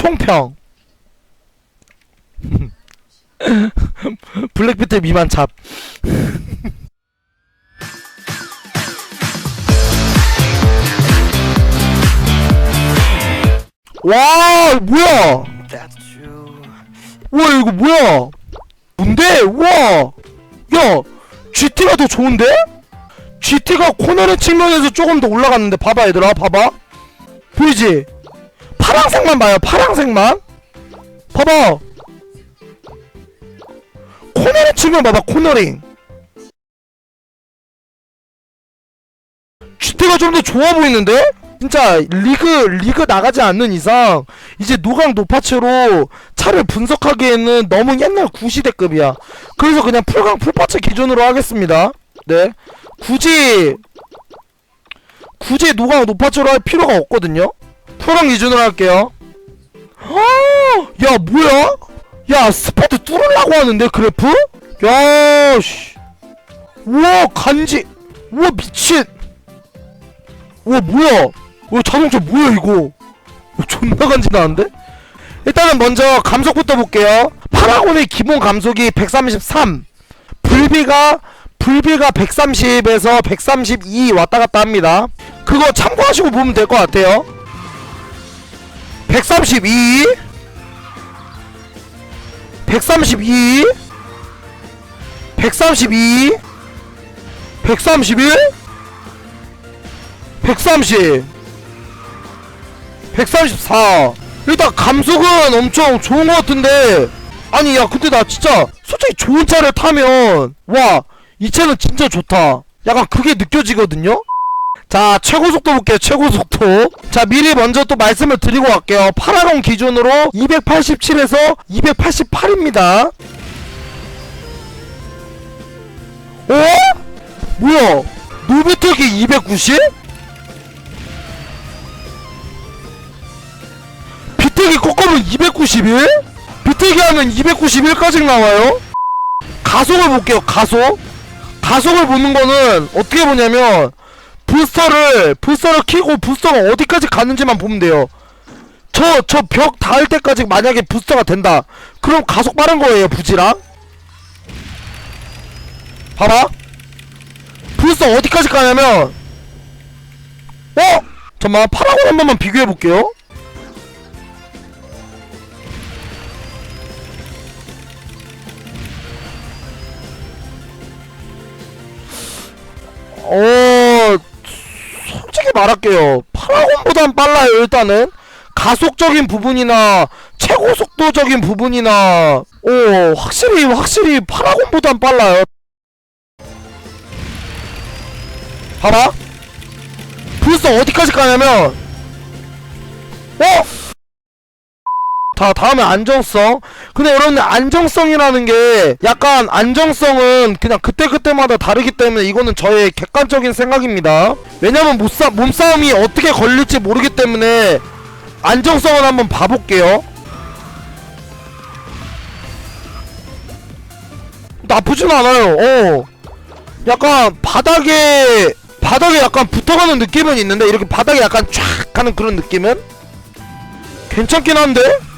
총평. 블랙비트 미만 잡. 와 뭐야? 와 이거 뭐야? 뭔데? 와. 야 GT가 더 좋은데? GT가 코너의 측면에서 조금 더 올라갔는데 봐봐 얘들아 봐봐. 보이지? 파랑색만 봐요 파랑색만. 봐봐. 코너링 측면 봐봐 코너링. GT가 좀 더 좋아 보이는데? 진짜 리그 리그 나가지 않는 이상 이제 노강 노파츠로 차를 분석하기에는 너무 옛날 구시대급이야. 그래서 그냥 풀강 풀파츠 기준으로 하겠습니다. 네. 굳이 굳이 노강 노파츠로 할 필요가 없거든요 풀강 기준으로 할게요. 아, 야 뭐야? 야 스퍼트 뚫으려고 하는데 그래프? 야씨. 우와 간지. 우와 미친. 우와 뭐야? 와 자동차 뭐야 이거? 어, 존나 간지나는데? 일단은 먼저 감속부터 볼게요. 파라곤의 기본 감속이 133 불비가 불비가 130에서 132 왔다갔다 합니다. 그거 참고하시고 보면 될 것 같아요 132 132 132 131 130 134 일단 감속은 엄청 좋은 것 같은데. 아니 야 근데 나 진짜 솔직히 좋은 차를 타면 와 이 차는 진짜 좋다. 약간 그게 느껴지거든요 자 최고 속도 볼게요 최고 속도 자 미리 먼저 또 말씀을 드리고 갈게요 파라곤 기준으로 287에서 288입니다 어? 뭐야 노비특이 290? 비트기 꺾으면 291? 비트기 하면 291까지 나와요? 가속을 볼게요 가속 가속을 보는 거는 어떻게 보냐면 부스터를 부스터를 키고 부스터가 어디까지 가는지만 보면 돼요. 저 저 벽 닿을 때까지 만약에 부스터가 된다. 그럼 가속 빠른 거예요 부지랑? 봐봐. 부스터 어디까지 가냐면 어? 잠깐만 파라곤 한 번만 비교해 볼게요 말할게요. 파라곤보단 빨라요 일단은. 가속적인 부분이나 최고 속도적인 부분이나. 오 확실히 확실히 파라곤보단 빨라요. 봐봐. 부스터 어디까지 가냐면 어? 다 다음에 안정성. 근데 여러분들 안정성이라는 게 약간 안정성은 그냥 그때그때마다 다르기 때문에 이거는 저의 객관적인 생각입니다. 왜냐면 못싸, 몸싸움이 어떻게 걸릴지 모르기 때문에 안정성을 한번 봐볼게요. 나쁘진 않아요. 어. 약간 바닥에 바닥에 약간 붙어가는 느낌은 있는데 이렇게 바닥에 약간 쫙 가는 그런 느낌은? 괜찮긴 한데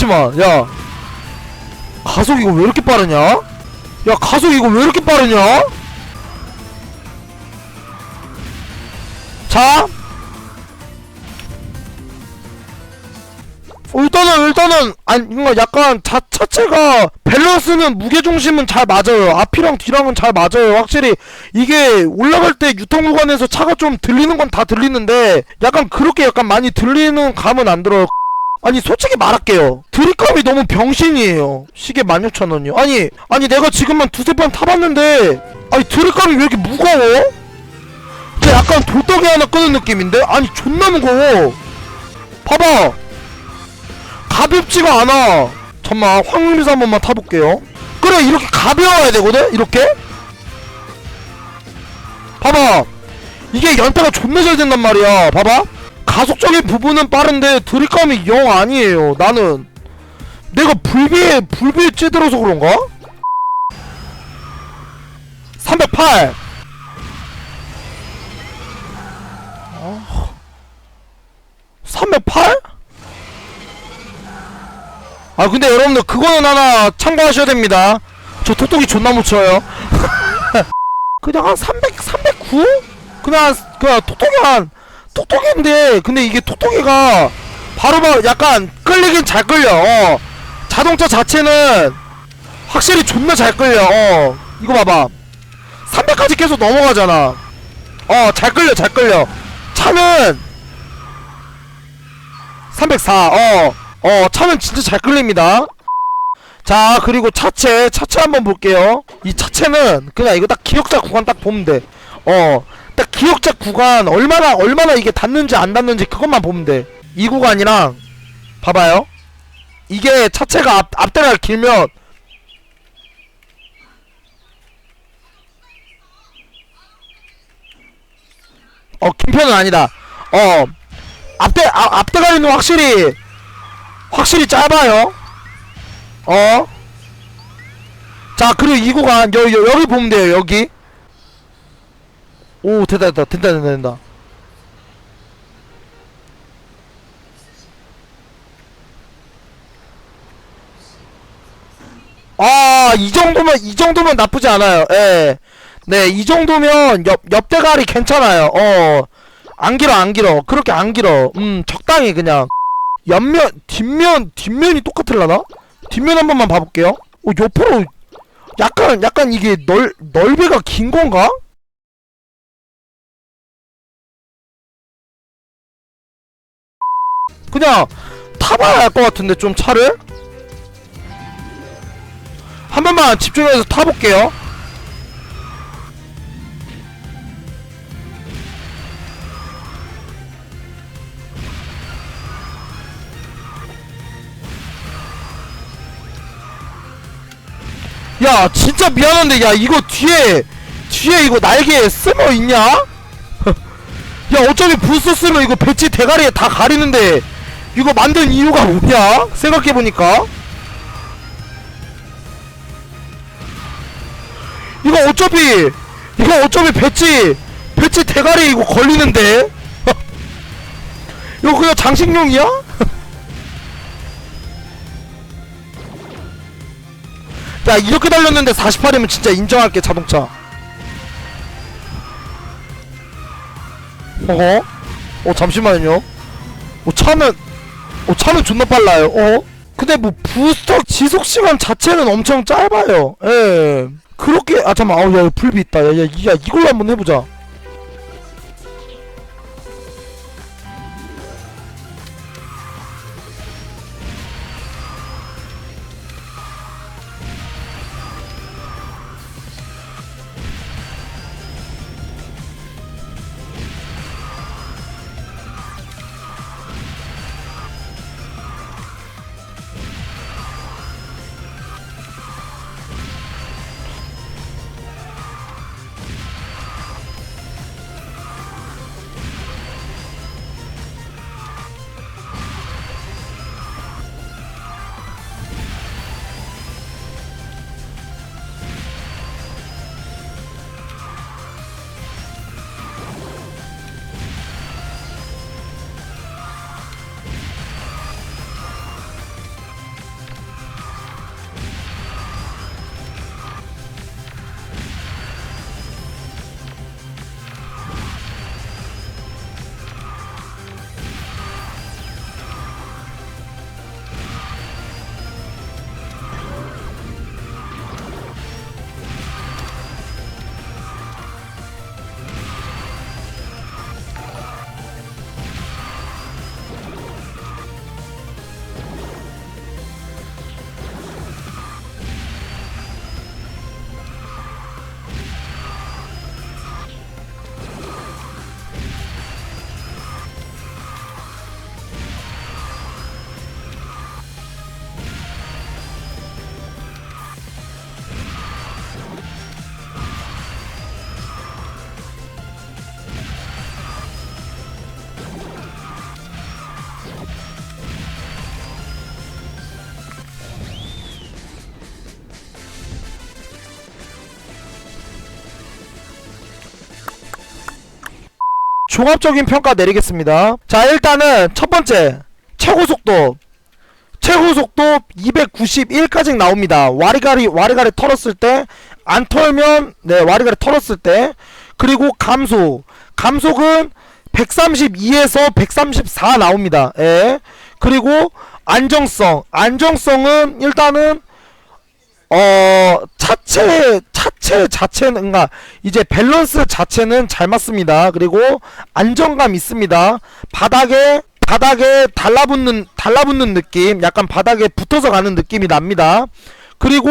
잠시만 야. 가속 이거 왜 이렇게 빠르냐? 야 가속 이거 왜 이렇게 빠르냐? 자. 어, 일단은 일단은 아니 뭔가 약간 자 차체가 밸런스는 무게 중심은 잘 맞아요. 앞이랑 뒤랑은 잘 맞아요. 확실히 이게 올라갈 때 유통 구간에서 차가 좀 들리는 건 다 들리는데 약간 그렇게 약간 많이 들리는 감은 안 들어요 아니 솔직히 말할게요. 드립감이 너무 병신이에요. 시계 16,000원이요. 아니 아니 내가 지금만 두세 번 타봤는데 아니 드립감이 왜 이렇게 무거워? 진짜 약간 돌덩이 하나 끄는 느낌인데? 아니 존나 무거워. 봐봐. 가볍지가 않아. 잠만 황금리사 한 번만 타볼게요. 그래 이렇게 가벼워야 되거든? 이렇게? 봐봐. 이게 연타가 존나 잘 된단 말이야. 봐봐 가속적인 부분은 빠른데 드립감이 영 아니에요 나는 내가 불비에 불비에 찌들어서 그런가? 308 308? 아 근데 여러분들 그거는 하나 참고하셔야 됩니다 저 톡톡이 존나 못 쳐요 그냥 한 300, 309? 그냥 그냥 톡톡이 한 톡톡인데 근데 이게 톡톡이가 바로바로 약간 끌리긴 잘 끌려 어. 자동차 자체는 확실히 존나 잘 끌려 어. 이거 봐봐 300까지 계속 넘어가잖아 어 잘 끌려 잘 끌려 차는 304 어, 어, 차는 진짜 잘 끌립니다. 자, 그리고 차체, 차체 한번 볼게요. 이 차체는 그냥 이거 딱 기억자 구간 딱 보면 돼. 어, 딱 기억자 구간 얼마나, 얼마나 이게 닿는지 안 닿는지 그것만 보면 돼. 이 구간이랑, 봐봐요. 이게 차체가 앞, 앞대가 길면, 어, 긴 편은 아니다. 어, 앞대 아, 앞대가리는 확실히 확실히 짧아요. 어. 자 그리고 이 구간 여, 여 여기 보면 돼요 여기. 오 됐다 됐다 된다 된다 된다. 아 이 정도면 이 정도면 나쁘지 않아요. 예. 네, 이 정도면 옆 옆대가리 괜찮아요. 어. 안 길어 안 길어 그렇게 안 길어 음 적당히 그냥 옆면 뒷면 뒷면이 똑같을라나? 뒷면 한 번만 봐볼게요 어 옆으로 약간 약간 이게 넓 넓이가 긴 건가? 그냥 타봐야 할 것 같은데 좀 차를? 한 번만 집중해서 타볼게요. 야 진짜 미안한데 야 이거 뒤에 뒤에 이거 날개 쓸모 있냐? 야 어차피 부스 쓰면 이거 배치 대가리에 다 가리는데 이거 만든 이유가 뭐냐? 생각해보니까 이거 어차피 이거 어차피 배치 배치 대가리 이거 걸리는데 이거 그냥 장식용이야? 야 이렇게 달렸는데 48이면 진짜 인정할게 자동차 어허? 어 잠시만요 어 차는 어 차는 존나 빨라요. 어? 근데 뭐 부스터 지속시간 자체는 엄청 짧아요. 예. 그렇게 아 잠깐만. 아우 야 불비 있다. 야야 야, 야, 이걸로 한번 해보자 종합적인 평가 내리겠습니다. 자, 일단은 첫 번째 최고 속도 최고 속도 291까지 나옵니다. 와리가리 와리가리 털었을 때 안 털면 네 와리가리 털었을 때 그리고 감속 감속은 132에서 134 나옵니다. 예. 그리고 안정성 안정성은 일단은 어 차체 차 체 자체는 그러니까 이제 밸런스 자체는 잘 맞습니다. 그리고 안정감 있습니다. 바닥에 바닥에 달라붙는 달라붙는 느낌, 약간 바닥에 붙어서 가는 느낌이 납니다. 그리고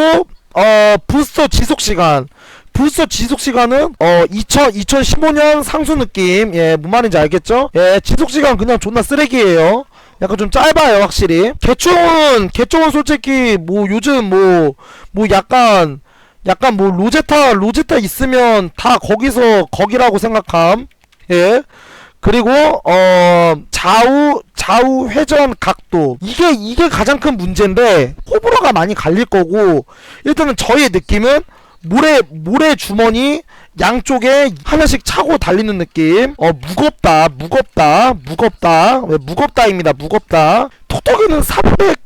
어 부스터 지속 시간 부스터 지속 시간은 어 2000, 2015년 상수 느낌 예 뭔 말인지 알겠죠? 예 지속 시간 그냥 존나 쓰레기예요. 약간 좀 짧아요 확실히 개총은 개총은 솔직히 뭐 요즘 뭐뭐 약간 약간 뭐 로제타 로제타 있으면 다 거기서 거기라고 생각함. 예. 그리고 어 좌우 좌우 회전 각도. 이게 이게 가장 큰 문제인데 호불호가 많이 갈릴 거고 일단은 저의 느낌은 모래 모래 주머니 양쪽에 하나씩 차고 달리는 느낌. 어 무겁다 무겁다 무겁다. 왜 무겁다입니다 무겁다. 톡톡이는 300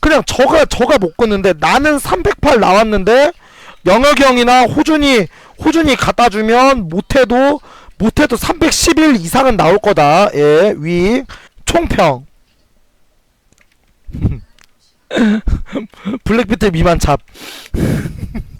그냥 저가 저가 못 걷는데 나는 308 나왔는데 영혁이 형이나 호준이 호준이 갖다 주면 못해도 못해도 311 이상은 나올 거다. 예, 위 총평. 블랙비트 미만 잡.